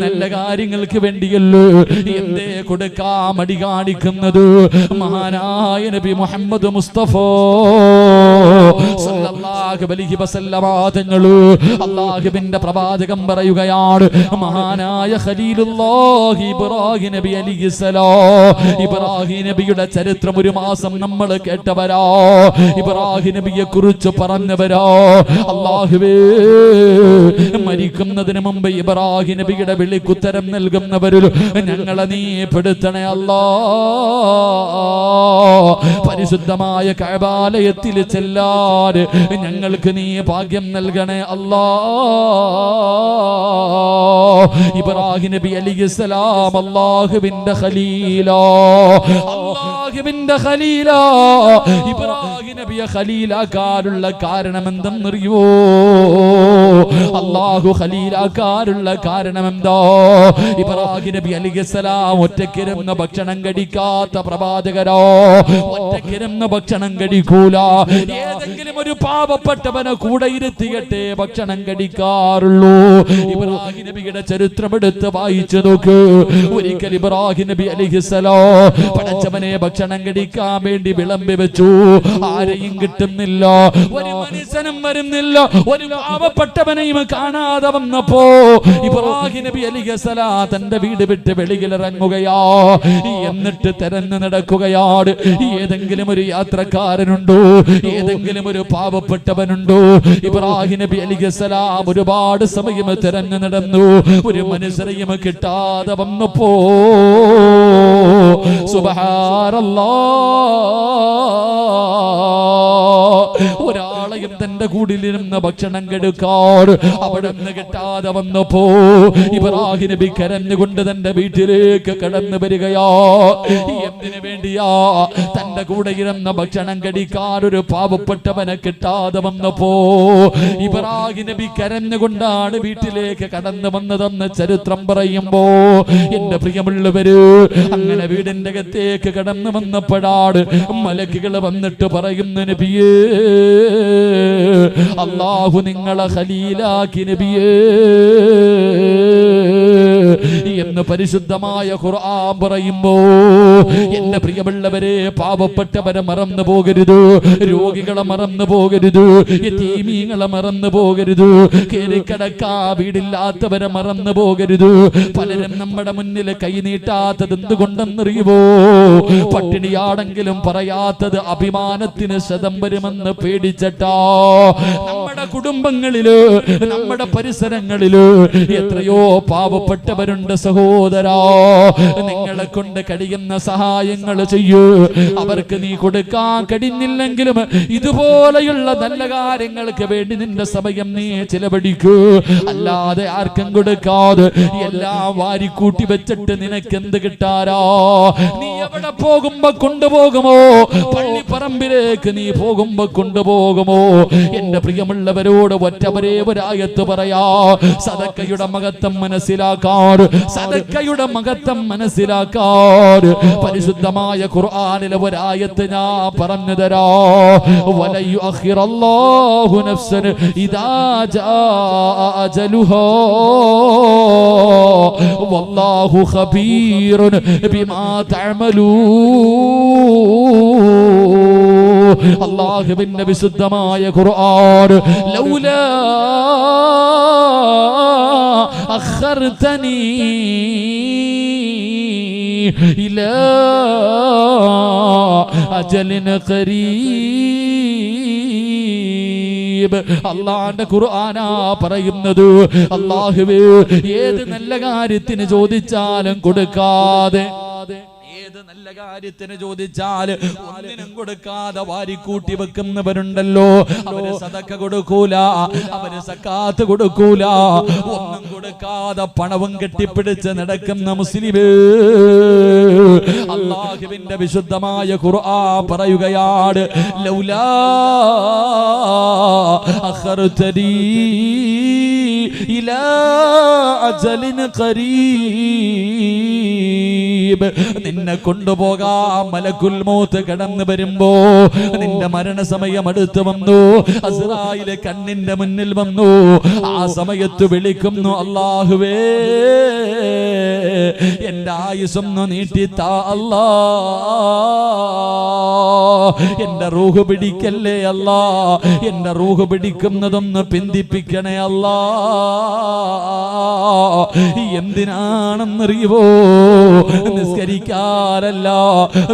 നല്ല കാര്യങ്ങൾക്ക് വേണ്ടിയല്ലോ? എന്തേ കൊടുക്കാ മടി കാണിക്കുന്നത്? മഹാനായ നബി മുഹമ്മദ് മുസ്തഫ വസല്ലമ പ്രവാചകം പറയുകയാണ് മഹാനായ ഖലീലുല്ലാഹി ഇബ്രാഹിം നബി അലൈഹിസ്സലാം. ഇബ്രാഹിം നബിയുടെ ചരിത്രം ഒരു മാസം നമ്മൾ കേട്ടവരാ. ഇബ്രാഹിം നബിയെ കുറിച്ച് പറഞ്ഞവരാ. അള്ളാഹുവേ മരിക്കുന്നതിന് മുമ്പ് ഇബ്രാഹിം നബിയുടെ വിളിക്കുത്തരം നൽകുന്നവരിൽ ഞങ്ങളെ നീ പെടുത്തണേ അല്ലാ. പരിശുദ്ധമായ കഴബാലയത്തിൽ ചെല്ലാൻ ഞങ്ങൾക്ക് നീ ഭാഗ്യം നൽകണേ അല്ലാ. ഇബ്രാഹിം നബി അലിസ്ലാം അള്ളാഹുവിന്റെ ഖലീലോ. അള്ളാഹുവിന്റെ ഖലീലോ. ഇബ്രാഹിം നബിയെ ഖലീലാക്കാനുള്ള കാരണം എന്തെന്നറിയോ അള്ളാഹു ഖലീലാക്കാനുള്ള കാരണം എന്തോ ഇബ്രാഹിം നബി അലിസ്ലാം ഒറ്റക്കിരുന്ന് ഭക്ഷണം കടിക്കാത്ത പ്രവാചകരോ? ഒറ്റക്കിരുന്ന് ഭക്ഷണം കടിക്കൂല ഏതെങ്കിലും ഒരു പാപപ്പെട്ടവനെ കൂടെ ഇരുത്തിയിട്ടേ ഭക്ഷണം കടിക്കാറുള്ളൂ ഇബ്രാഹിം നബിയുടെ ചരിത്രം എടുത്ത് വായിച്ചു നോക്ക്. ഒരിക്കൽ ഇബ്രാഹിം നബി അലിഹിസലോ പടച്ചവനെ ഭക്ഷണം കടിക്കാൻ വേണ്ടി വിളമ്പി വെച്ചു. ആരെയും കിട്ടുന്നില്ല. ഒരു മനുഷ്യനും വരുന്നില്ല. ഒരു പാവപ്പെട്ടവനെയും കാണാതെ വന്നപ്പോ ഇബ്രാഹിം നബി അലിഹസല തന്റെ വീട് വിട്ട് വെളിയിലിറങ്ങുകയാ എന്നിട്ട് തെരഞ്ഞു നടക്കുകയാണ് ഏതെങ്കിലും ഒരു യാത്രക്കാരനുണ്ടോ? ഏതെങ്കിലും ഒരു പാവപ്പെട്ടവനുണ്ടോ? ഇബ്രാഹിം നബി അലിഹസലാം ഒരുപാട് സമയം തെരഞ്ഞു നടന്നു. ഒരു മനുഷ്യരെയും കിട്ടാതെ വന്നപ്പോ സുബഹാനല്ലാ കൂടിലിരുന്ന് ഭക്ഷണം കെടുക്കാർ അവിടെ നിന്ന് കിട്ടാതെ വന്നപ്പോ ഇബ്രാഹിം നബി കരഞ്ഞുകൊണ്ട് തന്റെ വീട്ടിലേക്ക് കടന്നു വരികയാ. എന്തിനു വേണ്ടിയാ? തന്റെ കൂടെ ഇരുന്ന ഭക്ഷണം കടിക്കാൻ ഒരു പാവപ്പെട്ടവനെ കിട്ടാതെ വന്നപ്പോ ഇബ്രാഹിം നബി കരഞ്ഞുകൊണ്ടാണ് വീട്ടിലേക്ക് കടന്നു വന്നതെന്ന് ചരിത്രം പറയുമ്പോ എന്റെ പ്രിയമുള്ളവര് അങ്ങനെ വീടിന്റെ അകത്തേക്ക് കടന്നു വന്നപ്പോഴാണ് മലക്കുകൾ വന്നിട്ട് പറയുന്ന നബിയേ അള്ളാഹു നിങ്ങളെ ഖലീലാക്കി നബിയേ. എന്ന് പരിശുദ്ധമായ ഖുർആൻ പറയുമ്പോ എന്റെ പ്രിയമുള്ളവരെ പാവപ്പെട്ടവരെ മറന്നു പോകരുത്. രോഗികളെ മറന്നു പോകരുത്. യതീമീങ്ങളെ മറന്നു പോകരുത്. കേറിക്കടക്കാ വീടില്ലാത്തവരെ മറന്നു പോകരുത്. പലരും നമ്മുടെ മുന്നിൽ കൈനീട്ടാത്തത് എന്തുകൊണ്ടെന്നറിയുമോ പട്ടിണിയാണെങ്കിലും പറയാത്തത് അഭിമാനത്തിന് ശതം വരുമെന്ന് പേടിച്ചട്ടാ. നമ്മുടെ കുടുംബങ്ങളിൽ നമ്മുടെ പരിസരങ്ങളിൽ എത്രയോ പാവപ്പെട്ടവരുണ്ട് സഹോദരാ. നിങ്ങളെ കൊണ്ട് കഴിയുന്ന സഹായങ്ങൾ ചെയ്യൂ. അവർക്ക് നീ കൊടുക്കാൻ കഴിഞ്ഞില്ലെങ്കിലും ഇതുപോലെയുള്ള നല്ല കാര്യങ്ങൾക്ക് വേണ്ടി നിന്റെ സമയം നീ ചിലവഴിക്കൂ. അല്ലാതെ ആർക്കും കൊടുക്കാതെ എല്ലാം വാരിക്കൂട്ടി വെച്ചിട്ട് നിനക്ക് എന്ത് കിട്ടാരോ നീ എവിടെ പോകുമ്പോ കൊണ്ടുപോകുമോ? പള്ളിപ്പറമ്പിലേക്ക് നീ പോകുമ്പോ കൊണ്ടുപോകുമോ? എന്റെ പ്രിയമുള്ളവരോട് ഒറ്റവരേവരായത്ത് പറയാ സദക്കയുടെ മകത്വം മനസ്സിലാക്കാർ സദക്കയുടെ മകത്വം മനസ്സിലാക്കാർ. പരിശുദ്ധമായ ഖുർആാനിലെ ഒരായത്ത് ഞാൻ പറഞ്ഞു തരാ വലയു ഇദാ ജാ അജലുഹാ വല്ലാഹു ഖബീറുൻ ബിമാ തഅമലൂ. അള്ളാഹുവിന്റെ വിശുദ്ധമായ ഖുർആൻ ലൗലാ അഖർതനി ഇലാ അജലിൻ ഖരീബ് അള്ളാന്റെ ഖുർആനാ പറയുന്നത്. അള്ളാഹുവേ ഏത് നല്ല കാര്യത്തിന് ചോദിച്ചാലും കൊടുക്കാതെ നല്ല കാര്യത്തിന് ചോദിച്ചാൽ ഒന്നിനും കൊടുക്കാതെ വാരിക്കൂട്ടി വെക്കുന്നവരുണ്ടല്ലോ. അവർ സതക്ക കൊടുക്കൂല അവർ സക്കാത്ത് കൊടുക്കൂല. ഒന്നും കൊടുക്കാതെ പണവും കെട്ടിപ്പിടിച്ച് നടക്കുന്ന മുസ്ലിം അള്ളാഹുവിന്റെ വിശുദ്ധമായ ഖുർആ പറയുകയാണ് ലൗലാ ഇലാ ഖരീബ്. നിന്നെ കൊണ്ടുപോകാ. മലക്കുൽ മൂത്ത് കടന്നു വരുമ്പോ നിന്റെ മരണസമയം അടുത്ത് വന്നു. അസ്രായിലെ കണ്ണിന്റെ മുന്നിൽ വന്നു. ആ സമയത്ത് വിളിക്കുന്നു അള്ളാഹുവേ എന്റെ ആയുസൊന്ന് നീട്ടിത്താ അല്ലാ. എന്റെ റൂഹ് പിടിക്കല്ലേ അല്ല. എന്റെ റൂഹ് പിടിക്കുന്നതൊന്ന് പിന്തിപ്പിക്കണേ അല്ല. എന്തിനാണെന്നറിയുവോ? നിസ്കരിക്കാനല്ല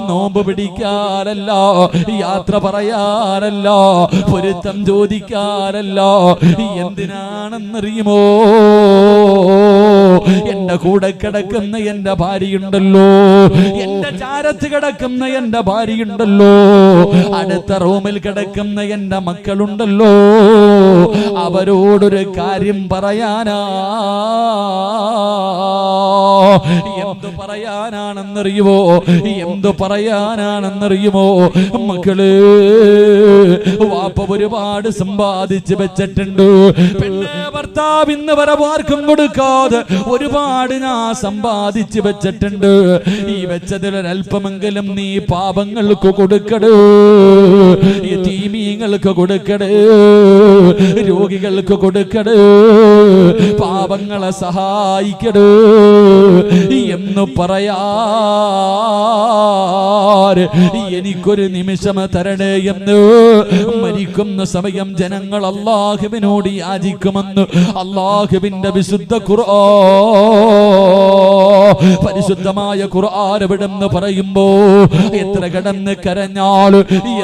നോമ്പ് പിടിക്കാനല്ല യാത്ര പറയാനല്ല പൊരുത്തം ചോദിക്കാനല്ല എന്തിനാണെന്നറിയുമോ? എന്റെ കൂടെ കിടക്കുന്ന എന്റെ ഭാര്യയുണ്ടല്ലോ. എന്റെ ചാരത്ത് കിടക്കുന്ന എന്റെ ഭാര്യയുണ്ടല്ലോ. അടുത്ത റൂമിൽ കിടക്കുന്ന എന്റെ മക്കളുണ്ടല്ലോ. അവരോടൊരു കാര്യം പറയാനാ. എന്തു പറയാനാണെന്നറിയുമോ എന്തു പറയാനാണെന്നറിയുമോ? മക്കൾ വാപ്പ ഒരുപാട് സമ്പാദിച്ച് വെച്ചിട്ടുണ്ട്. പെണ്ണെ ഭർത്താവ് ഇന്ന് വരെ വാർക്കും കൊടുക്കാതെ ഒരുപാട് ഞാൻ സമ്പാദിച്ച് വെച്ചിട്ടുണ്ട്. ഈ വെച്ചതിൽ ഒരല്പമെങ്കിലും നീ പാപങ്ങൾക്ക് കൊടുക്കട്. തീമീങ്ങൾക്ക് കൊടുക്കടേ. രോഗികൾക്ക് കൊടുക്കടേ. പാപങ്ങളെ സഹായിക്കട്. എന്ന് പറയാ. എനിക്കൊരു നിമിഷം തരണേ എന്ന്. മരിക്കുന്ന സമയം ജനങ്ങൾ അള്ളാഹുവിനോട് യാചിക്കുമെന്ന്. അള്ളാഹുവിന്റെ വിശുദ്ധ ഖുർആ പരിശുദ്ധമായ ഖുർആൻ എവിടെന്ന് പറയുമ്പോ എത്ര കടന്ന് കരഞ്ഞാൽ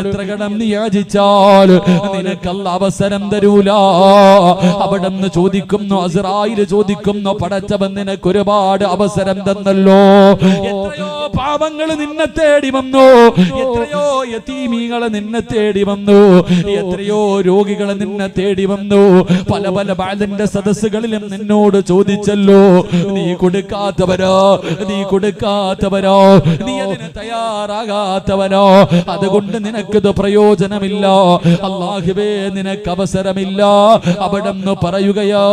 എത്ര കടന്ന് യാചിച്ചാൽ നിനക്കല്ല അവസരം തരൂല. അവിടെന്ന് ചോദിക്കുന്നു അസറായിൽ ചോദിക്കുന്നു പടച്ചവൻ നിനക്ക് ഒരുപാട് അവസരം തന്നല്ലോ. എത്രയോ പാപങ്ങൾ നിന്നെ തേടി വന്നു. എത്രയോ യതീമികളെ നിന്നെ തേടി വന്നു. എത്രയോ രോഗികളെ നിന്നെ തേടി വന്നു. പല പല ബാലന്റെ സദസ്സുകളിലും നിന്നോട് ചോദിച്ചല്ലോ നീ കൊടുക്കാത്തവരോ? നീ കൊടുക്കാത്തവരോ? നീ അതിന് തയ്യാറാകാത്തവനോ അതുകൊണ്ട് നിനക്കിത് പ്രയോജനമില്ല. അള്ളാഹുവേ നിനക്ക് അവസരമില്ല. അവിടെ പറയുകയോ?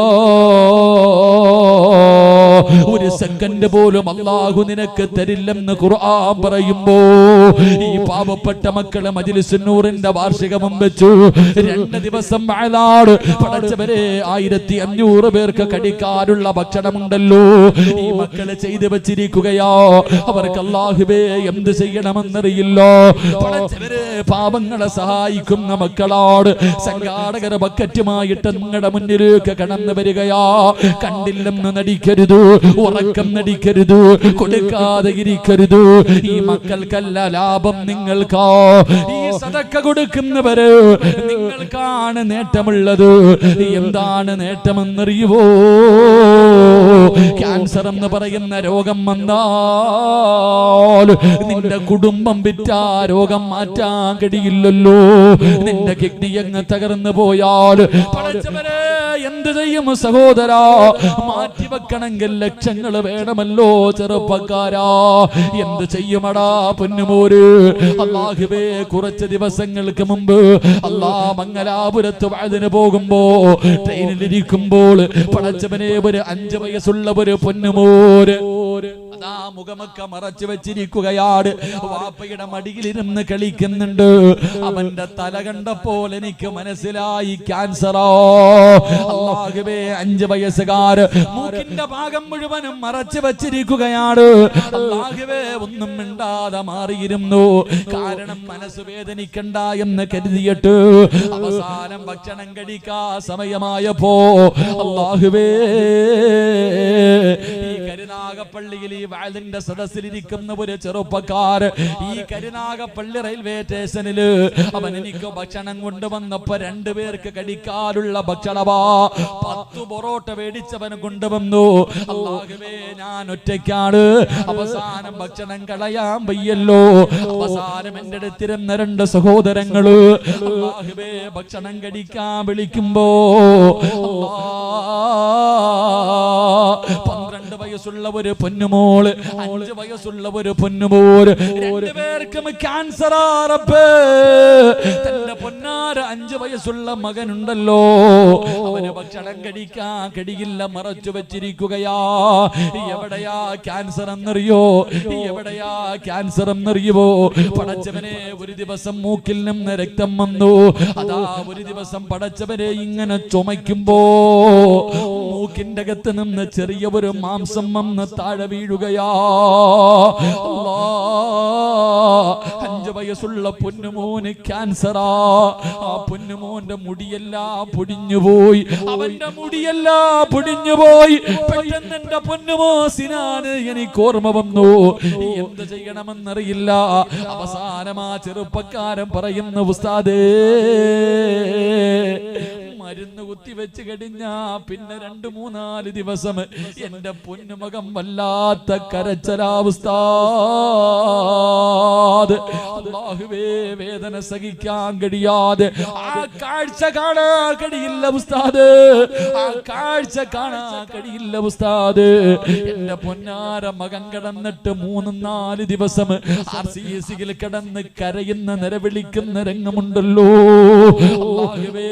ഒരു സെക്കൻഡ് പോലും അള്ളാഹു നിനക്ക് തരില്ലെന്ന് ഖുർആൻ പറയുമ്പോ ഈ പാവപ്പെട്ട മക്കളെ മജിലിസുന്നൂറിന്റെ വാർഷികമും വെച്ചു. രണ്ട് ദിവസം വയനാട് പടച്ചവരെ ആയിരത്തി അഞ്ഞൂറ് പേർക്ക് കടിക്കാനുള്ള ഭക്ഷണമുണ്ടല്ലോ. ഈ മക്കളെ ചെയ്തു വെച്ചിരിക്കുകയോ. അവർക്ക് അള്ളാഹുബേ എന്ത് ചെയ്യണമെന്നറിയില്ലോ. പടച്ചവരെ പാപങ്ങളെ സഹായിക്കുന്ന മക്കളാട് സംഘാടകർ ബക്കറ്റുമായിട്ട് നിങ്ങളുടെ മുന്നിലേക്ക് കടന്നു വരികയാ. കണ്ടില്ലെന്ന് നടിക്കരുത്. ഉറക്കം നടിക്കരുത് കൊടുക്കാതെ ഇരിക്കരുത്. ഈ മക്കൾക്കല്ല ലാഭം നിങ്ങൾക്കോ. ഈ സതക്ക കൊടുക്കുന്നവര് നിങ്ങൾക്കാണ് നേട്ടമുള്ളത്. എന്താണ് നേട്ടമെന്നറിയുവോ? ക്യാൻസർ എന്ന് പറയുന്ന രോഗം വന്നാൽ നിന്റെ കുടുംബം വിറ്റ രോഗം മാറ്റാൻ കഴിയില്ലല്ലോ. നിന്റെ കിഡ്നി അങ്ങ് തകർന്നു പോയാൽ എന്ത് ചെയ്യും സഹോദരാ? മാറ്റിവെക്കണമെങ്കിൽ ലക്ഷങ്ങൾ വേണമല്ലോ ചെറുപ്പക്കാരാ. എന്ത് ചെയ്യുമടാ പൊന്നുമോര്? അള്ളാഹുബേ കുറച്ച് ദിവസങ്ങൾക്ക് മുമ്പ് അള്ളാ മംഗലാപുരത്ത് വഴുതിന് പോകുമ്പോ ട്രെയിനിലിരിക്കുമ്പോൾ പടച്ചവനെ ഒരു അഞ്ചു വയസ്സുള്ള ഒരു പൊന്നുമോര്. അതാ മുഖമൊക്കെ മറച്ചു വെച്ചിരിക്കുകയാണ് വാപ്പയുടെ മടിയിലിരുന്ന് കളിക്കുന്നുണ്ട്. അവന്റെ തല കണ്ടപ്പോൾ എനിക്ക് മനസ്സിലായി ക്യാൻസറോ. അള്ളാഹുബേ അഞ്ച് വയസ്സുകാർ മൂക്കിന്റെ ഭാഗം മുഴുവനും മറച്ചു വെച്ചിരിക്കുകയാണ്. അള്ളാഹുബേ ഒന്നും മിണ്ടാതെ മാറിയിരുന്നു. കാരണം മനസ്സ് വേദനിക്കണ്ട എന്ന് കരുതിയിട്ട് അവസാനം ഭക്ഷണം കഴിക്കാ സമയമായപ്പോ അള്ളാഹുബേ ഈ കരുനാഗപ്പള്ളിയിൽ ഈ വാലിന്റെ സദസ്സിലിരിക്കുന്ന ഒരു ചെറുപ്പക്കാർ ഈ കരുനാഗപ്പള്ളി റെയിൽവേ സ്റ്റേഷനിൽ അവൻ എനിക്ക് ഭക്ഷണം കൊണ്ടുവന്നപ്പോ രണ്ടുപേർക്ക് കഴിക്കാനുള്ള ഭക്ഷണമാ പത്ത് പൊറോട്ട മേടിച്ചവൻ കൊണ്ടുവന്നു. ഞാൻ ഒറ്റയ്ക്കാണ്. അവസാനം ഭക്ഷണം കളയാൻ വയ്യല്ലോ. അവസാനം എന്റെ അടുത്തിരുന്ന രണ്ട് സഹോദരങ്ങൾ ഭക്ഷണം കടിക്കാൻ വിളിക്കുമ്പോ പന്ത്രണ്ട് വയസ്സുള്ള ഒരു പൊന്നുമോൾ അഞ്ച് വയസ്സുള്ള ഒരു പൊന്നുമോര് രണ്ടുപേർക്കും ക്യാൻസർ തന്റെ പൊന്നാര അഞ്ച് വയസ്സുള്ള മകനുണ്ടല്ലോ. അവന് ഭക്ഷണം കഴിക്കാൻ കഴിയില്ല മറച്ചു വെച്ചിരിക്കുകയാ. എവിടെയാ ക്യാൻസർ എന്നറിയോ? എവിടെയാ ക്യാൻസർ എന്നറിയുവോ? പടച്ചവനെ ഒരു ദിവസം മൂക്കിൽ നിന്ന് രക്തം വന്നു. അതാ ഒരു ദിവസം പടച്ചവനെ ഇങ്ങനെ ചുമയ്ക്കുമ്പോ മൂക്കിന്റെ അകത്ത് നിന്ന് ചെറിയ ഒരു മാംസം വന്ന് താഴെ വീഴുകയാ അല്ലാ, അഞ്ച് വയസ്സുള്ള പൊന്നുമോന് ക്യാൻസറാ. ആ പൊന്നുമോന്റെ മുടിയെല്ലാം പൊടിഞ്ഞുപോയി. അവന്റെ മുടിയെല്ലാം പൊടിഞ്ഞുപോയി. പെട്ടെന്ന് എന്റെ പൊന്നുമോ എനിക്ക് ഓർമ്മ വന്നു. എന്ത് ചെയ്യണമെന്നറിയില്ല. അവസാനം ആ ചെറുപ്പക്കാരൻ പറയുന്ന ഉസ്താദേ മരുന്ന് കുത്തിവെച്ച് കഴിഞ്ഞാ പിന്നെ രണ്ടു മൂന്നാൽ ദിവസം എന്റെ പൊന്നുമകം വല്ലാത്ത കരച്ചലാവസ്ഥ അള്ളാഹുവേ വേദന സഹിക്കാൻ കഴിയാതെ. ആ കാഴ്ച കാണാൻ കഴിയില്ല ഉസ്താദ്. ആ കാഴ്ച കാണാൻ കഴിയില്ല ഉസ്താദ്. എന്റെ പൊന്നാര മകൻ കിടന്നിട്ട് മൂന്ന് നാല് ദിവസം ആർ സി സിയിൽ കിടന്ന് കരയുന്ന നിലവിളിക്കുന്ന രംഗമുണ്ടല്ലോ. അല്ലാഹുവേ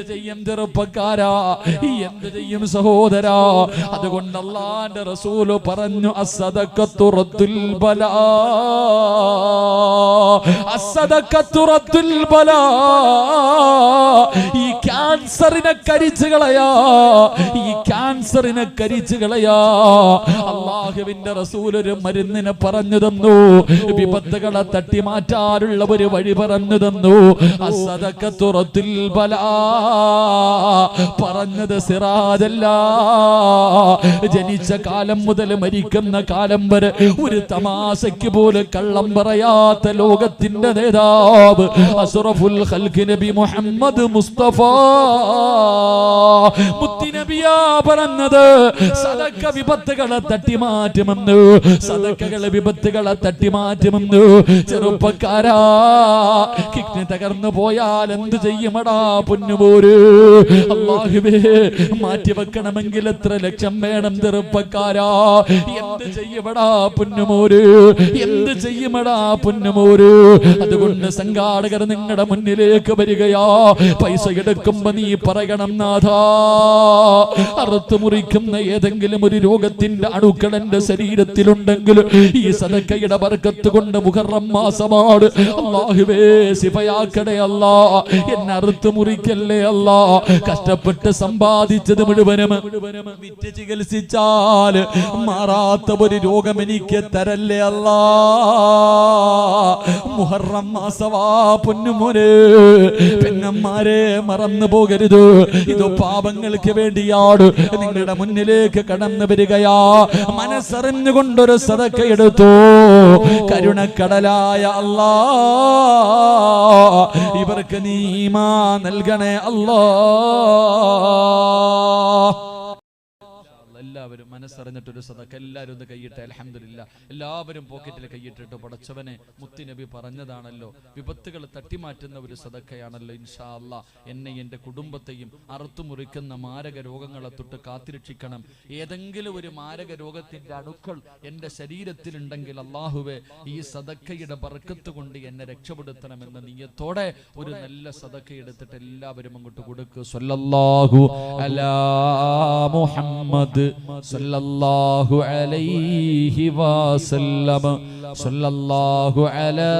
എന്ത് ചെയ്യും ചെറുപ്പക്കാരാ? എന്ത് ചെയ്യും സഹോദരാ? അതുകൊണ്ട് അള്ളാന്റെ റസൂൽ പറഞ്ഞു അസദക്കത്തുറത്തുൽ ബലാ. അസദക്കത്തുറത്തുൽ ബലാ. ഈ ക്യാൻസറിനെ കരിച്ചു കളയാ. ഈ ക്യാൻസറിനെ കരിച്ചു കളയാ. അള്ളാഹുവിന്റെ റസൂൽ ഒരു മരുന്നിനെ പറഞ്ഞു തന്നു. വിപത്തുകളെ തട്ടി മാറ്റാനുള്ള ഒരു വഴി പറഞ്ഞു തന്നു. അസദക്കത്തുറത്തിൽ ബലാ. പറഞ്ഞത് സിറാജല്ല. ജനിച്ച കാലം മുതൽ മരിക്കുന്ന കാലം വരെ ഒരു തമാശയ്ക്ക് പോലെ കള്ളം പറയാത്ത ലോകത്തിന്റെ നേതാവ് അസുറഫുൽ ഖൽഖ് നബി മുഹമ്മദ് മുസ്തഫ. മുത്തിനബിയാ പറഞ്ഞത് സദക്ക വിപത്തുകളെ തട്ടിമാറ്റുമെന്ന് സദക്കകളെ വിപത്തുകളെ തട്ടിമാറ്റുമെന്ന് ചെറുപ്പക്കാരാ. കിഡ്നി തകർന്നു പോയാൽ എന്ത് ചെയ്യുമടാ അള്ളാഹുവേ മാറ്റി വെക്കണമെങ്കിൽ എത്ര ലക്ഷം വേണം ചെറുപ്പക്കാരാ? എന്ത് ചെയ്യുമടാ പുന്നുമോര്? എന്ത് ചെയ്യുമടാ പുന്നുമോര്? അതുകൊണ്ട് സംഘാടകർ നിങ്ങളുടെ മുന്നിലേക്ക് വരികയാ. പൈസ എടുക്കുമ്പോ നീ പറയണം നാഥാ. അറുത്തു മുറിക്കുന്ന ഏതെങ്കിലും ഒരു രോഗത്തിന്റെ അണുക്കൾ എന്റെ ശരീരത്തിലുണ്ടെങ്കിൽ ഈ സദക്കയുടെ വർക്കത്ത് കൊണ്ട് മുഹറം മാസമാണ്. അള്ളാഹുവേ സിഫയാക്കടേ അല്ലാ. എന്നെ അറുത്തു മുറിക്കല്ലേ അല്ലാ കഷ്ടപ്പെട്ട് സമ്പാദിച്ചത് മുഴുവനും വിറ്റ് ചികിത്സിച്ചാൽ മാറാത്ത ഒരു രോഗം എനിക്ക് തരല്ലേ അല്ലാ. മുഹറം മാസവാ പൊന്നുമോനെ പെങ്ങന്മാരെ മറന്നു പോകരുത്. ഇത് പാപങ്ങൾക്ക് വേണ്ടിയാണ്. നിങ്ങളുടെ മുന്നിലേക്ക് കടന്നു വരികയാ. മനസ്സറിഞ്ഞുകൊണ്ടൊരു സതക്ക എടുത്തു. കരുണക്കടലായ അല്ലാ ഇവർക്ക് നീമാ നൽകണേ അല്ലാ. الله. എല്ലാവരും മനസ്സറിഞ്ഞിട്ടൊരു സദക്ക. എല്ലാവരും ഒന്ന് കൈയിട്ട് അലഹമില്ല എല്ലാവരും പോക്കറ്റിൽ കൈയിട്ടിട്ട് പടച്ചവനെ മുത്തുനബി പറഞ്ഞതാണല്ലോ. വിപത്തുകൾ തട്ടിമാറ്റുന്ന ഒരു സദക്കയാണല്ലോ ഇൻഷാ അല്ല എന്നെ എന്റെ കുടുംബത്തെയും അറുത്തുമുറിക്കുന്ന മാരക രോഗങ്ങളെ തൊട്ട് കാത്തിരക്ഷിക്കണം. ഏതെങ്കിലും ഒരു മാരക രോഗത്തിന്റെ അണുക്കൾ എന്റെ ശരീരത്തിലുണ്ടെങ്കിൽ അള്ളാഹുവെ ഈ സദക്കയുടെ ബർക്കത്ത് കൊണ്ട് എന്നെ രക്ഷപ്പെടുത്തണമെന്ന നീയത്തോടെ ഒരു നല്ല സദക്ക എടുത്തിട്ട് എല്ലാവരും അങ്ങോട്ട് കൊടുക്കുക സ്വല്ലാഹു അലാ മുഹമ്മദ് സല്ലല്ലാഹു അലൈഹി വസല്ലം സല്ലല്ലാഹു അലാ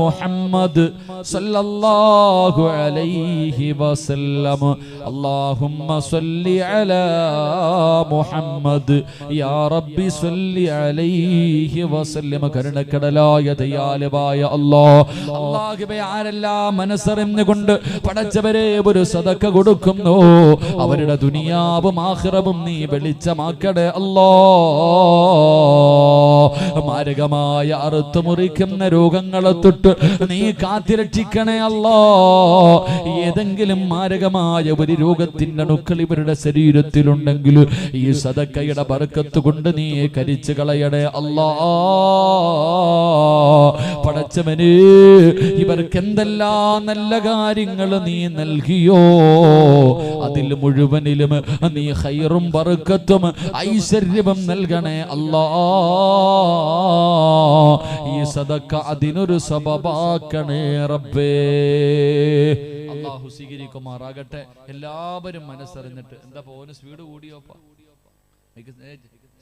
മുഹമ്മദ് സല്ലല്ലാഹു അലൈഹി വസല്ലം അല്ലാഹുമ്മ സല്ലി അലാ മുഹമ്മദ്. യാ റബ്ബി സല്ലി അലൈഹി വസല്ലമ. കരുണക്കടലായ ദയാലുവായ അല്ലാഹ്. അല്ലാഹുവേ ആരെല്ലാം മനസ്സറിഞ്ഞുകൊണ്ട് പടച്ചവരെ ഒരു സദക്ക കൊടുക്കുന്നു. അവരുടെ ദുനിയാവും ആഖിറവും നീ വെളിച്ചം വെളിച്ചമാക്കടേ അല്ലോ മാരകമായ അറുത്ത് മുറിക്കുന്ന രോഗങ്ങളെ തൊട്ട് നീ കാത്തിരക്ഷിക്കണേ അല്ലോ ഏതെങ്കിലും മാരകമായ ഒരു രോഗത്തിന്റെ അണുക്കൾ ഇവരുടെ ശരീരത്തിലുണ്ടെങ്കിൽ ഈ സദക്കയുടെ ബർക്കത്ത് കൊണ്ട് നീ കരിച്ചു കളയണേ അല്ലോ പടച്ചവന് ഇവർക്ക് എന്തെല്ലാം നല്ല കാര്യങ്ങൾ നീ നൽകിയോ? അതിൽ മുഴുവനിലും നീ ഹൈറും ബർക്കത്തും ഐശ്വര്യവും നൽകണേ അല്ലാ. ഈ സദക്ക അതിനൊരു സബബാക്കണേ റബ്ബേ. അള്ളാഹു സ്വീകരിക്കുമാറാകട്ടെ. എല്ലാവരും മനസ്സറിഞ്ഞിട്ട്. എന്താ പോന് സ്പീഡ് കൂടിയോപ്പാ?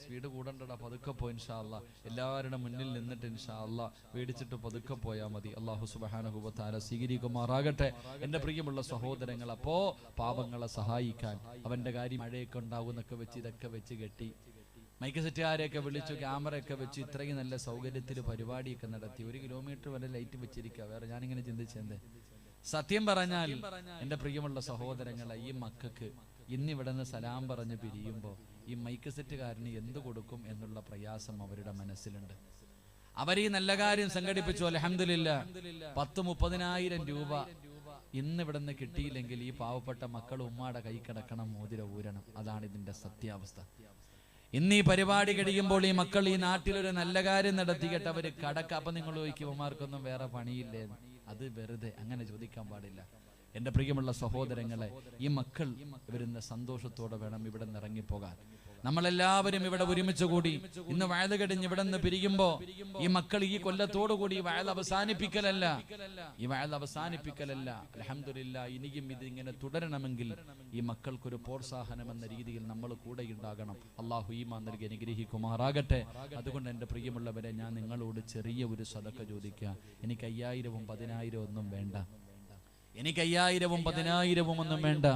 സ്പീഡ് കൂടണ്ടടാ പതുക്കെ പോ ഇൻഷാല്ല എല്ലാവരുടെ മുന്നിൽ നിന്നിട്ട് ഇൻഷാല്ല പേടിച്ചിട്ട് പതുക്കെ പോയാൽ മതി. അള്ളാഹു സുബാനഹുബത്താല സ്വീകരിക്കുമാറാകട്ടെ. എന്റെ പ്രിയമുള്ള സഹോദരങ്ങൾ അപ്പോ പാപങ്ങളെ സഹായിക്കാൻ അവന്റെ കാര്യം മഴയൊക്കെ ഉണ്ടാവുന്നൊക്കെ വെച്ച് ഇതൊക്കെ വെച്ച് കെട്ടി. മൈക്ക് സെറ്റുകാരെയൊക്കെ വിളിച്ചു ക്യാമറയൊക്കെ വെച്ച് ഇത്രയും നല്ല സൗകര്യത്തിൽ പരിപാടിയൊക്കെ നടത്തി. ഒരു കിലോമീറ്റർ വരെ ലൈറ്റ് വെച്ചിരിക്കുക വേറെ ഞാനിങ്ങനെ ചിന്തിച്ചെന്തേ? സത്യം പറഞ്ഞാൽ എന്റെ പ്രിയമുള്ള സഹോദരങ്ങളെ ഈ മക്കൾക്ക് ഇന്നിവിടെ നിന്ന് സലാം പറഞ്ഞ് പിരിയുമ്പോൾ ഈ മൈക്ക് സെറ്റുകാരന് എന്ത് കൊടുക്കും എന്നുള്ള പ്രയാസം അവരുടെ മനസ്സിലുണ്ട്. അവർ ഈ നല്ല കാര്യം സംഘടിപ്പിച്ചു. അലഹമില്ല പത്ത് മുപ്പതിനായിരം രൂപ ഇന്ന് കിട്ടിയില്ലെങ്കിൽ ഈ പാവപ്പെട്ട മക്കൾ ഉമ്മാടെ കൈ കിടക്കണം മോതിര ഊരണം. അതാണ് ഇതിന്റെ സത്യാവസ്ഥ. ഇന്ന് ഈ പരിപാടി കഴിയുമ്പോൾ ഈ മക്കൾ ഈ നാട്ടിലൊരു നല്ല കാര്യം നടത്തിയിട്ട് അവർ കടക്ക. അപ്പൊ നിങ്ങൾ ചോദിക്കും ഉമ്മാർക്കൊന്നും വേറെ പണിയില്ലേ? അത് വെറുതെ. അങ്ങനെ ചോദിക്കാൻ പാടില്ല. എന്റെ പ്രിയമുള്ള സഹോദരങ്ങളെ ഈ മക്കൾ വരുന്ന സന്തോഷത്തോടെ വേണം ഇവിടെ നിന്ന് ഇറങ്ങിപ്പോകാൻ. നമ്മളെല്ലാവരും ഇവിടെ ഒരുമിച്ച് കൂടി ഇന്ന് വയത് കടിഞ്ഞ് ഇവിടെ നിന്ന് പിരിയുമ്പോ ഈ മക്കൾ ഈ കൊല്ലത്തോടു കൂടി ഈ വയൽ അവസാനിപ്പിക്കലല്ല. ഈ വയത് അവസാനിപ്പിക്കലല്ല. അലഹമില്ല ഇനിയും ഇത് ഇങ്ങനെ തുടരണമെങ്കിൽ ഈ മക്കൾക്കൊരു പ്രോത്സാഹനം എന്ന രീതിയിൽ നമ്മൾ കൂടെ ഉണ്ടാകണം. അള്ളാഹു ഈമാ നൽകി അനുഗ്രഹിക്കുമാറാകട്ടെ. അതുകൊണ്ട് എന്റെ പ്രിയമുള്ളവരെ ഞാൻ നിങ്ങളോട് ചെറിയ ഒരു സതക്ക ചോദിക്കുക. എനിക്ക് അയ്യായിരവും പതിനായിരവും ഒന്നും വേണ്ട. എനിക്ക് അയ്യായിരവും പതിനായിരവും ഒന്നും വേണ്ട.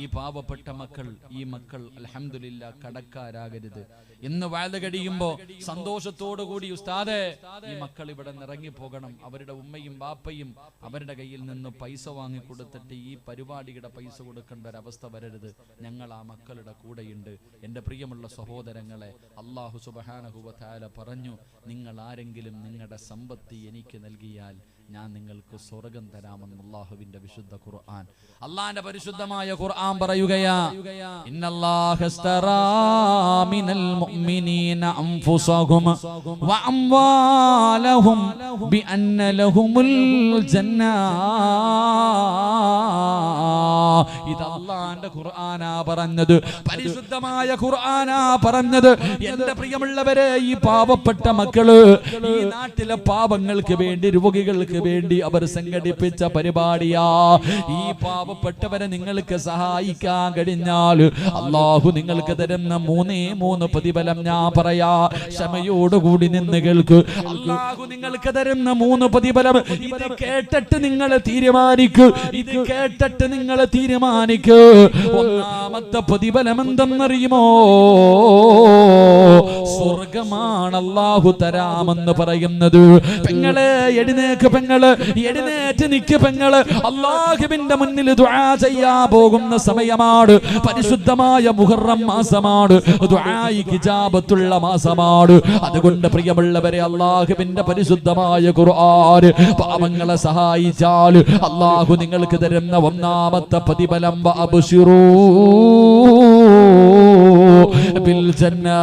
ഈ പാവപ്പെട്ട മക്കൾ ഈ മക്കൾ അലഹമില്ല കടക്കാരാകരുത്. ഇന്ന് വാഴ കഴിയുമ്പോ സന്തോഷത്തോടു കൂടി ഉസ്താദെ ഈ മക്കൾ ഇവിടെ നിറങ്ങി പോകണം അവരുടെ ഉമ്മയും ബാപ്പയും അവരുടെ കയ്യിൽ നിന്ന് പൈസ വാങ്ങി കൊടുത്തിട്ട് ഈ പരിപാടിയുടെ പൈസ കൊടുക്കേണ്ട ഒരവസ്ഥ വരരുത്. ഞങ്ങൾ ആ മക്കളുടെ കൂടെയുണ്ട്. എന്റെ പ്രിയമുള്ള സഹോദരങ്ങളെ അള്ളാഹു സുബഹാനഹുബാല പറഞ്ഞു നിങ്ങൾ ആരെങ്കിലും നിങ്ങളുടെ സമ്പത്തി എനിക്ക് നൽകിയാൽ ഞാൻ നിങ്ങൾക്ക് സ്വർഗം തരാമെന്ന് അള്ളാഹുവിന്റെ വിശുദ്ധ ഖുർആൻ. അള്ളാന്റെ പരിശുദ്ധമായ ഖുർആൻ പറയുകയാ മിനൽ മുഅ്മിനീന അൻഫുസഹും വഅംവാലഹും ബിഅന്ന ലഹുമുൽ ഇത് അള്ളാന്റെ ഖുർആനാ പറഞ്ഞത് പരിശുദ്ധമായ ഖുർആനാ പറഞ്ഞത്. എന്റെ പ്രിയമുള്ളവരെ ഈ പാവപ്പെട്ട മക്കൾ ഈ നാട്ടിലെ പാപങ്ങൾക്ക് വേണ്ടി രോഗികൾക്ക് വേണ്ടി അവർ സംഘടിപ്പിച്ച പരിപാടിയാ. ഈ പാവപ്പെട്ടവരെ നിങ്ങൾക്ക് സഹായിക്കാൻ കഴിഞ്ഞാൽ അള്ളാഹു നിങ്ങൾക്ക് തരുന്ന മൂന്നേ മൂന്ന് പ്രതിഫലം ഞാൻ പറയാ. ക്ഷമയോടുകൂടി നിന്ന് കേൾക്ക്. അള്ളാഹു നിങ്ങൾക്ക് തരുന്ന മൂന്ന് പ്രതിഫലം ഇത് കേട്ടിട്ട് നിങ്ങൾ തീരുമാനിക്കൂ. ഇത് കേട്ടിട്ട് നിങ്ങൾ തീരുമാനിക്കൂ. ഒന്നാമത്തെ പ്രതിഫലം എന്തെന്നറിയുമോ? സ്വർഗമാണ് അള്ളാഹു തരാമെന്ന് പറയുന്നത്. പെങ്ങളെ എഴുന്നേക്ക് പെങ്ങൾ എഴുന്നേറ്റ് നിക്ക് പെങ്ങൾ. അള്ളാഹുവിന്റെ മുന്നിൽ ദുആ ചെയ്യാൻ പോകുന്ന സമയമാണ്. പരിശുദ്ധമായ മുഹറം മാസമാണ്. ഹിജാബത്തുള്ള മാസമാണ്. അതുകൊണ്ട് പ്രിയമുള്ളവരെ അള്ളാഹുവിന്റെ പരിശുദ്ധമായ ഖുർആൻ പാപങ്ങളെ സഹായിച്ചാൽ അള്ളാഹു നിങ്ങൾക്ക് തരുന്ന ഒന്നാമത്തെ പ്രതിഫലം അബുഷിറൂ ബിൽ ജന്നാ.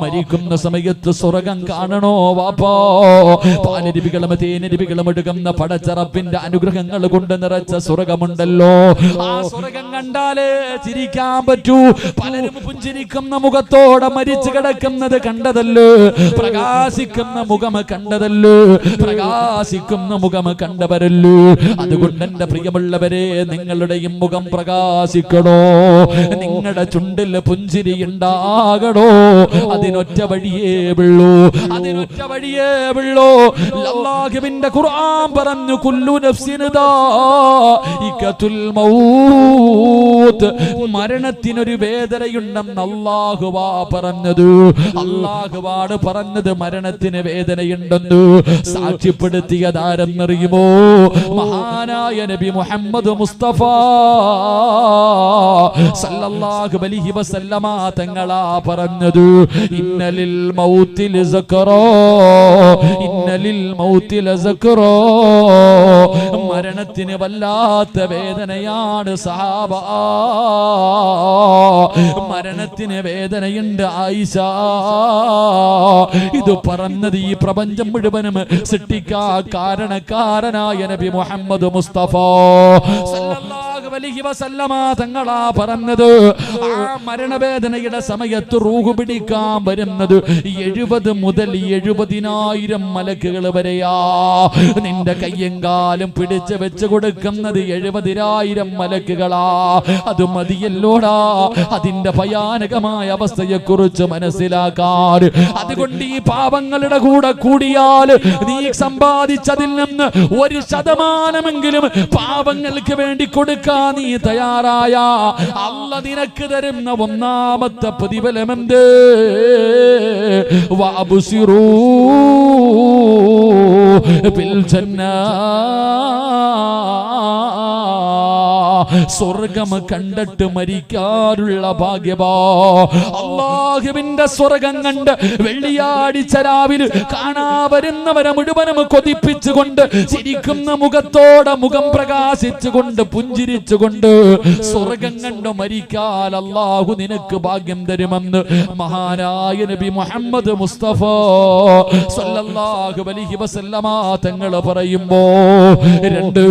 മരിക്കുന്ന സമയത്ത് സ്വർഗം കാണണോ വാപ്പോ? പാലരുവികളും തേനരുവികളും എടുക്കുന്ന പടച്ചറപ്പിന്റെ അനുഗ്രഹങ്ങൾ കൊണ്ട് നിറച്ച സ്വർഗമുണ്ടല്ലോ. ആ സ്വർഗം കണ്ടാലേ ചിരിക്കാൻ പറ്റൂ. പലരും പുഞ്ചിരിക്കുന്ന മുഖത്തോടെ മരിച്ചു കിടക്കുന്നത് കണ്ടതല്ലേ? പ്രകാശിക്കുന്ന മുഖം കണ്ടതല്ലേ? പ്രകാശിക്കുന്ന മുഖം കണ്ടവരല്ലേ? അതുകൊണ്ട് എന്റെ പ്രിയമുള്ളവരെ നിങ്ങളുടെയും മുഖം പ്രകാശിക്കണോ? നിങ്ങളുടെ ചുണ്ടിൽ പുഞ്ചിരി ഉണ്ടാകണോ? അതിനൊറ്റ വഴിയേ ഉള്ളൂ. അതിനൊറ്റ വഴിയേ ഉള്ളൂ. അല്ലാഹുവിന്റെ ഖുർആൻ പറഞ്ഞു കുല്ലു നഫ്സിന് ദാഇഖത്തുൽ മൗത്ത്. മരണത്തിനൊരു വേദനയുണ്ടെന്ന് അല്ലാഹുവാ പറഞ്ഞത്. അല്ലാഹുവാണ് പറഞ്ഞത് മരണത്തിന് വേദനയുണ്ടെന്ന്. സാക്ഷ്യപ്പെടുത്തിയതാരെന്നറിയുമോ? മഹാനായ നബി മുഹമ്മദ് മുസ്തഫ സല്ലല്ലാഹു അലൈഹി വസല്ലമ തങ്ങളാ പറഞ്ഞത്. ഇന്നലിൽ മൗത്തിൽ സക്കറോ ഇന്നലിൽ മൗത്തിൽ സക്കറോ. മരണത്തിന് വല്ലാത്ത വേദനയാണ് സഹാബ. മരണത്തിന് വേദനയുണ്ട് ആയിഷ. ഇത് പറഞ്ഞത് ഈ പ്രപഞ്ചം മുഴുവനും സൃഷ്ടിക്കാ കാരണക്കാരനായ നബി മുഹമ്മദ് മുസ്തഫ. അലൈഹി വസല്ലമ തങ്ങളാ പറഞ്ഞത്. ആ മരണവേദനയുടെ സമയത്ത് റൂഹ് പിടിക്കാൻ വരുന്നത് എഴുപത് മുതൽ എഴുപതിനായിരം മലക്കുകൾ വരെയാ. നിന്റെ കയ്യും കാലും പിടിച്ച് വെച്ച് കൊടുക്കുന്നത് എഴുപതിനായിരം മലക്കുകളാ. അത് മതിയല്ലോടാ. അതിന്റെ ഭയാനകമായ അവസ്ഥയെ കുറിച്ച് മനസ്സിലാക്കാൻ. അതുകൊണ്ട് ഈ പാപങ്ങളുടെ കൂടെ കൂടിയാൽ നീ സമ്പാദിച്ചതിൽ നിന്ന് ഒരു ശതമാനമെങ്കിലും പാപങ്ങൾക്ക് വേണ്ടി കൊടുക്കാൻ നീ തയ്യാറായ. അല്ല നിനക്ക് തരുന്ന ഒന്നാമത്തെ പ്രതിഫലമെന്ത്? വാബുസിറൂ ബിൽ ജന്ന. സ്വർഗം കണ്ടിട്ട് മരിക്കാറുള്ള ഭാഗ്യമാ. അള്ളാഹുവിന്റെ സ്വർഗം കണ്ട് വെള്ളിയാഴ്ച രാവിലെ കാണാ വരുന്നവരെ മുഴുവനും കൊതിപ്പിച്ചുകൊണ്ട് ചിരിക്കുന്ന മുഖത്തോടെ മുഖം പ്രകാശിച്ചുകൊണ്ട് പുഞ്ചിരിച്ചുകൊണ്ട് സ്വർഗം കണ്ട് മരിക്കാൻ അള്ളാഹു നിനക്ക് ഭാഗ്യം തരുമെന്ന് മഹാനായ നബി മുഹമ്മദ് മുസ്തഫ സല്ലല്ലാഹു അലൈഹി വസല്ലമ തങ്ങൾ പറയുമ്പോ രണ്ട്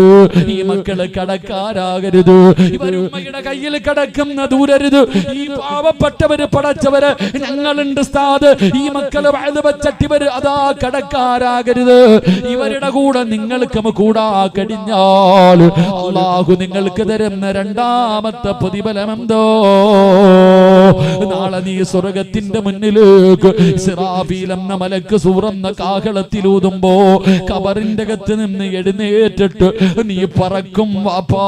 ഈ മക്കൾ കടക്കാരാകരുത്. ഇവരുമ്മയുടെ കയ്യിൽ കിടക്കുന്ന ദൂരരുത്. ഈ പാവപ്പെട്ടവര് പടച്ചവര് ഞങ്ങളുണ്ട് സ്ഥാത് ഈ മക്കൾ വഴുത് വെച്ചട്ടിവര് അതാ കടക്കാരാകരുത് ഇവരുടെ കൂടെ നിങ്ങൾക്ക് കൂടാ കഴിഞ്ഞാൽ അള്ളാഹു നിങ്ങൾക്ക് തരുന്ന രണ്ടാമത്തെ പ്രതിഫലമെന്തോ നാളെ നീ സ്വർഗത്തിന്റെ മുന്നിലേക്ക് സിറാബീലെന്ന മലക്ക് സൂറന്ന കാഹളത്തിലൂതുമ്പോ കബറിന്റെ അകത്ത് നിന്ന് എഴുന്നേറ്റിട്ട് നീ പറക്കും വാപ്പാ.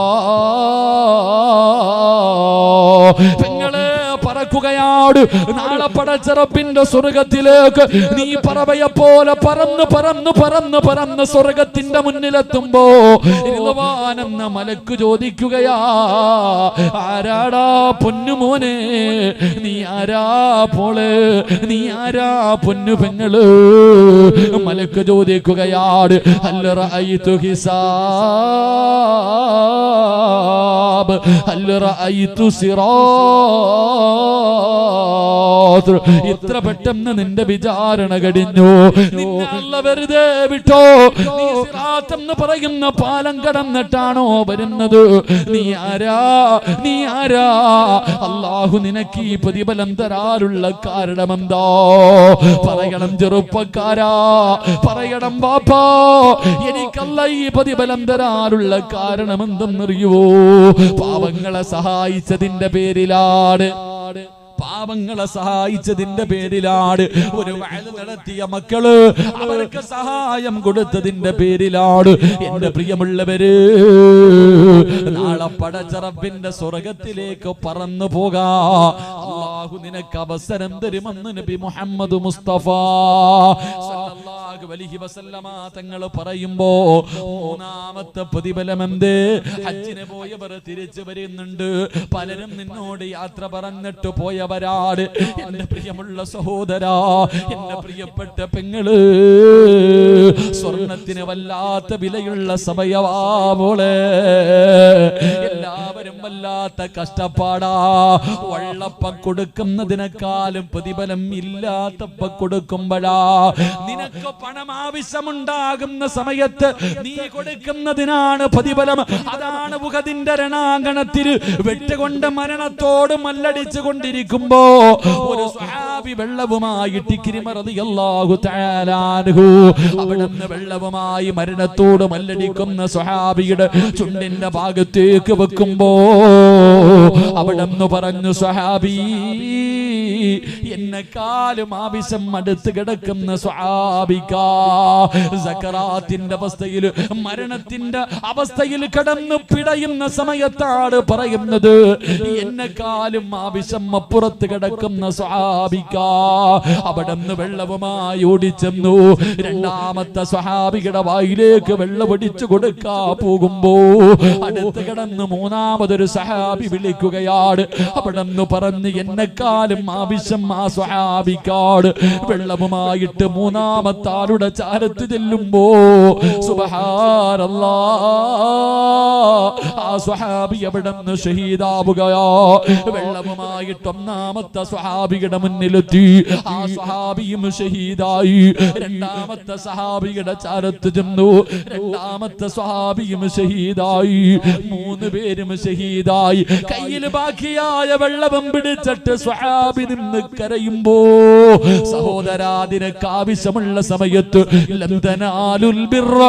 പെങ്ങളെ പറക്കുകയാണ് നാളെ പടച്ചറപ്പിന്റെ സ്വർഗത്തിലേക്ക് നീ പറവയെ പോലെ പറന്ന് പറന്ന് പറന്ന് പറന്ന് സ്വർഗത്തിന്റെ മുന്നിലെത്തുമ്പോ ഇരുവാനെന്ന മലക്ക് ചോദിക്കുകയാ ആരാടാ പൊന്നുമോനെ? നീ ആരാ പോൾ? നീ ആരാ പൊന്നു പെങ്ങൾ? മലക്ക് ചോദിക്കുകയാണ് അല്ലറായി റഅയ്തു ഹിസാബ് അല്ല റഅയ്തു സിറാത്ത് ഇത്ര പെട്ടെന്ന് നിന്റെ വിചാരണ കഴിഞ്ഞു. നിന്നെ വെറുതെ വിട്ടോ. എന്ന് പറയുന്ന പാലം കടന്നിട്ടാണോ വരുന്നത്? നീ ആരാ? നീ ആരാ? അള്ളാഹു നിനക്ക് ഈ പ്രതിഫലം തരാനുള്ള കാരണമെന്തോ? പറയണം ചെറുപ്പക്കാരാ. പറയണം ബാപ്പാ. എനിക്കല്ല ഈ പ്രതിഫലം തരാനുള്ള കാരണം എന്തെന്നറിയുവോ പാവങ്ങളെ സഹായിച്ചതിന്റെ പേരിലാണ്. പാവങ്ങളെ സഹായിച്ചതിന്റെ പേരിലാണ് ഒരു വയൽ നടത്തിയ മക്കൾ അവർക്ക് സഹായം കൊടുത്തതിന്റെ പേരിലാണ്. എന്റെ പ്രിയമുള്ളവര് നാളെ പടച്ചറപ്പിന്റെ സ്വർഗത്തിലേക്ക് പറന്നു പോകാ. അള്ളാഹു നിനക്ക് അവസരം തരുമെന്ന് നബി മുഹമ്മദ് മുസ്തഫ തങ്ങൾ പറയുമ്പോ മൂന്നാമത്തെ പ്രതിഫലം എന്ത് ഹജ്ജിന് പോയവർ തിരിച്ചു വരുന്നുണ്ട്. പലരും നിന്നോട് യാത്ര പറഞ്ഞിട്ട് പോയവരാണ് എന്റെ പ്രിയമുള്ള സഹോദരാ എന്റെ പ്രിയപ്പെട്ട പെങ്ങൾ. സ്വർണത്തിന് വല്ലാത്ത വിലയുള്ള സമയവാമോളെ എല്ലാവരും വല്ലാത്ത കഷ്ടപ്പാടാ. വള്ളപ്പ കൊടുക്കുന്നതിനേക്കാളും പ്രതിഫലം ഇല്ലാത്തപ്പ കൊടുക്കുമ്പോഴാ. നിനക്ക് പണം ആവശ്യമുണ്ടാകുന്ന സമയത്ത് നീ കൊടുക്കുന്നതിനാണ് പ്രതിഫലം. അതാണ് മുഖതിന്റെ രണാങ്കണത്തിൽ വെട്ടുകൊണ്ട് മരണത്തോട് മല്ലടിച്ചു കൊണ്ടിരിക്കുമ്പോ ഒരു സ്വഹാബി വെള്ളവുമായി അവിടുന്ന് വെള്ളവുമായി മരണത്തോട് മല്ലടിക്കുന്ന സ്വഹാബിയുടെ ചുണ്ടിന്റെ ഭാഗത്തേക്ക് വെക്കുമ്പോ അവിടെന്ന് പറഞ്ഞു സ്വഹാബി എന്നെക്കാലും ആവശ്യം അടുത്ത് കിടക്കുന്ന സ്വഹാബിക്ക സക്കറാത്തിന്റെ അവസ്ഥയിൽ മരണത്തിന്റെ അവസ്ഥയിൽ കടന്നു പിടയുന്ന സമയത്താണ് പറയുന്നത് എന്നെക്കാലും ആവശ്യം അപ്പുറത്ത് കിടക്കുന്ന സ്വഹാബിക്ക. അവിടെ നിന്ന് വെള്ളവുമായി ഓടിച്ചെന്നു. രണ്ടാമത്തെ സ്വഹാബിയുടെ വായിലേക്ക് വെള്ളം ഒടിച്ചു കൊടുക്കാ പോകുമ്പോ അടുത്ത് കിടന്ന് മൂന്നാമതൊരു സഹാബി വിളിക്കുകയാണ്. അവിടെ നിന്ന് പറഞ്ഞ് എന്നെക്കാലും ആവശ്യം ആ സ്വഹാബിക്കാട് വെള്ളവുമായിട്ട് മൂന്നാമത്തെ ആളുടെ ചാരത്ത് ചെല്ലുമ്പോ സുബഹാനല്ലാ. ആ സ്വഹാബി അവിടെ നിന്ന് ഷഹീദാവുകയോ. വെള്ളവുമായിട്ട് ഒന്നാമത്തെ സ്വഹാബിയുടെ മുന്നിലെത്തി. ആ സ്വഹാബിയും ഷഹീദായി. രണ്ടാമത്തെ സഹാബിയുടെ ചാരത്ത് ചെന്നു. രണ്ടാമത്തെ സ്വഹാബിയും ഷഹീദായി. മൂന്ന് പേരും ഷഹീദായി. കയ്യിൽ ബാക്കിയായ വെള്ളവും പിടിച്ചിട്ട് സ്വഹാബി നിന്ന് കരയുമ്പോ സഹോദരാ നിനക്ക് ആവശ്യമുള്ള സമയത്ത് ബിർറ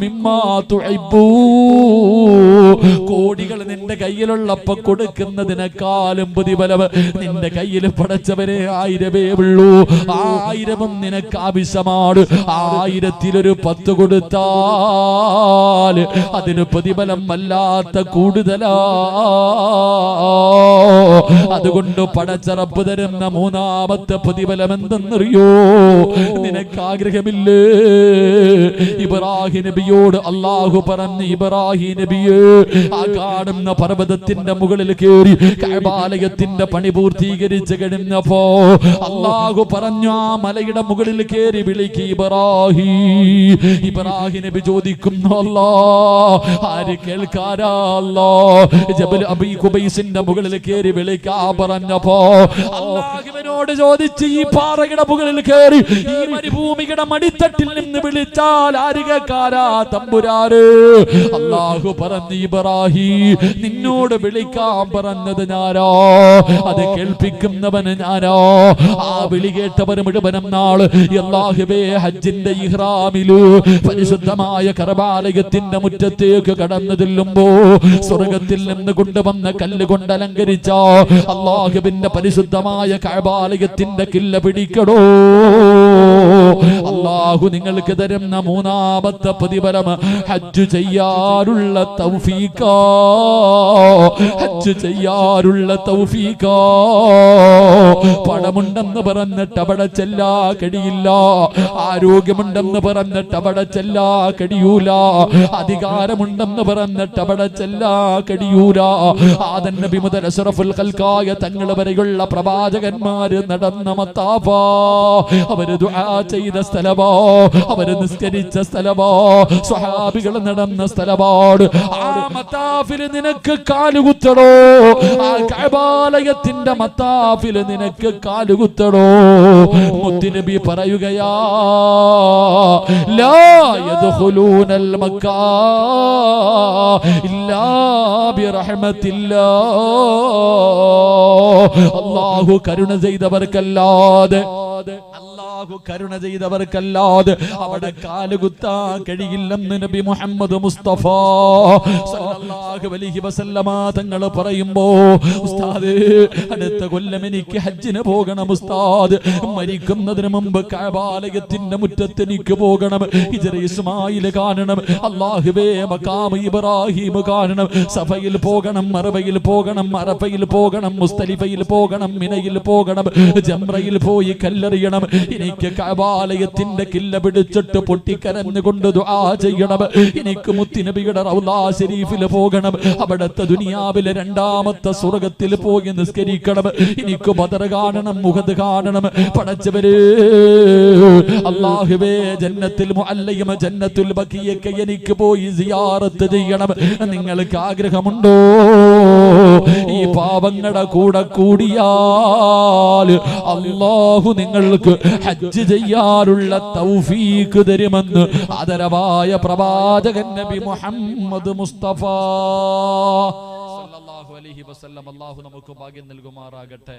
മിമ്മാ കോടികൾ നിന്റെ കയ്യിലുള്ളപ്പോ കൊടുക്കുന്നതിനേക്കാളും പ്രതിഫലം നിന്റെ കയ്യിൽ പടച്ചവരെ ആയിരമേ ഉള്ളൂ. ആയിരവും നിനക്ക് ആവശ്യമാണ്. ആയിരത്തിലൊരു പത്ത് കൊടുത്താൽ അതിന് പ്രതിഫലം വല്ലാത്ത കൂടുതലാ. അതുകൊണ്ട് പടച്ചറപ്പ് തരുന്ന മൂന്നാമത്തെ പ്രതിഫലം എന്തെന്നറിയോ നിനക്ക് ആഗ്രഹമില്ലേ? ഇബ്രാഹിം നബിയോട് അള്ളാഹു പറഞ്ഞ് ഇബ്രാഹിം നബിയെ ആ കാണുന്ന പർവതത്തിന്റെ മുകളിൽ കയറി കൈബാലയത്തിന്റെ പണി പൂർത്തീകരിച്ച് കഴിഞ്ഞപ്പോ അള്ളാഹു പറഞ്ഞു ആ മലയുടെ മുകളിൽ കയറി വിളിക്ക് ഇബ്രാഹി. ഇബ്രാഹിം നബി ചോദിക്കുന്നു ആര് കേൾക്കാരാ അല്ലാ? ജബൽ കുബൈസിന്റെ മുകളിൽ കയറി വിളിക്കാ പറഞ്ഞപ്പോ അള്ളാഹുവിനോട് ചോദിച്ച് ഈ പാറയുടെ മുകളിൽ കയറി ഈ മരുഭൂമിയുടെ മടിത്തട്ടിൽ നിന്ന് വിളിച്ചാൽ ആര് കേൾക്കാരാ തമ്പുരാറ് അള്ളാഹു പറഞ്ഞു ഇബ്രാഹി നിന്നോട് വിളിക്കാൻ പറഞ്ഞത് ഞാനോ? അത് കേൾപ്പിക്കുന്നവന് ഞാനോ? ആ വിളി കേട്ടവർ മുഴുവനും നാൾ അള്ളാഹുബേ ഹജ്ജിന്റെ ഇഹ്റാമിലു പരിശുദ്ധമായ കർബാലയത്തിന്റെ മുറ്റത്തേക്ക് കടന്നു ചെല്ലുമ്പോ സ്വർഗത്തിൽ നിന്ന് കൊണ്ടുവന്ന കല്ല് കൊണ്ട് അലങ്കരിച്ച അള്ളാഹുബിന്റെ പരിശുദ്ധമായ കർബാലയത്തിന്റെ കില്ല പിടിക്കടോ? അള്ളാഹു നിങ്ങൾക്ക് തരുന്ന മൂന്നാമത്തെ പ്രതിഫലം ഹജ്ജ് ചെയ്യാറുള്ള തൗഫീക ഹജ്ജ് ചെയ്യാറുള്ള തൗഫീക പണമുണ്ടെന്ന് പറഞ്ഞിട്ട് അവിടെ ചെല്ലാ കഴിയില്ല. ആരോഗ്യമുണ്ടെന്ന് പറഞ്ഞിട്ട് അവിടെ ചെല്ലാ കഴിയൂല. അധികാരമുണ്ടെന്ന് പറഞ്ഞിട്ട് അവിടെ ചെല്ലാ കഴിയൂല. ആദൻ നബി മുതൽ അഷ്റഫുൽ ഖൽക്കായ തങ്ങൾ വരെയുള്ള പ്രവാചകന്മാര് നടന്ന മത്താഫ. അവർ ദുആ ചെയ്ത സ്ഥലമോ? അവർ നിസ്കരിച്ച സ്ഥലമോ? സ്വഹാബികൾ നടന്ന സ്ഥലമാണ് ആ മത്താഫിൽ നിനക്ക് കാലുകുത്തടോ? ആ കബാലയത്തിന്റെ മത്താഫിൽ നിനക്ക് കാലുകുത്തടോ? മുത്തുനബി പറയുകയാ ലാ യദ്ഖുലൂനൽ ഇല്ലാ അല്ലാഹു കരുണ ചെയ്തവർക്കല്ലാതെ അല്ലാഹു കരുണ ചെയ്തവർക്കല്ലാതെ അവിടെ കാലുകുത്താൻ കഴിയില്ലെന്ന് നബി മുഹമ്മദ് മുസ്തഫ സല്ലല്ലാഹു അലൈഹി വസല്ലമ തങ്ങൾ പറയുമ്പോ ഉസ്താദ് അടുത്ത കൊല്ലം എനിക്ക് ഹജ്ജിന് പോകണം ഉസ്താദ്. മരിക്കുന്നതിന് മുമ്പ് കഅബാലയത്തിന്റെ മുറ്റത്ത് എനിക്ക് പോകണം. ഇസ്മായിൽ കാണണം. അല്ലാഹുവേ മഖാം ഇബ്രാഹിം കാണണം. സഫയിൽ പോകണം മറവയിൽ പോകണം അറഫയിൽ പോകണം മുസ്തലിഫയിൽ പോകണം മിനയിൽ പോകണം ജംറയിൽ പോയി കല്ലെറിയണം. എനിക്ക് കബാലയത്തിന്റെ കില്ല പിടിച്ചിട്ട് പൊട്ടിക്കരഞ്ഞുകൊണ്ട് ദുആ ചെയ്യണം. എനിക്ക് മുത്തിനബിയുടെ റൗലാ ശരീഫിൽ പോകണം. അവിടുത്തെ ദുനിയാവിലെ രണ്ടാമത്തെ സ്വർഗത്തിൽ പോയി നിസ്കരിക്കണം. എനിക്ക് ബദർ കാണണം മുഖത് കാണണം. പടച്ചവര് അള്ളാഹുവേ ജന്നത്തിൽ അല്ലയും ജന്നത്തുൽ ബക്കിയൊക്കെ എനിക്ക് പോയി സിയാറത്ത് ചെയ്യണം. നിങ്ങൾക്ക് ആഗ്രഹമുണ്ടോ? ഈ പാവങ്ങളുടെ കൂടെ കൂടിയാൽ അള്ളാഹു നിങ്ങൾക്ക് ഹജ്ജ് തൗഫീക്ക് തരുമെന്ന് ആദരവായ പ്രവാചകൻ നബി മുഹമ്മദ് മുസ്തഫ. സല്ലല്ലാഹു അലൈഹി വസല്ലം അള്ളാഹു നമുക്ക് ഭാഗ്യം നൽകുമാറാകട്ടെ.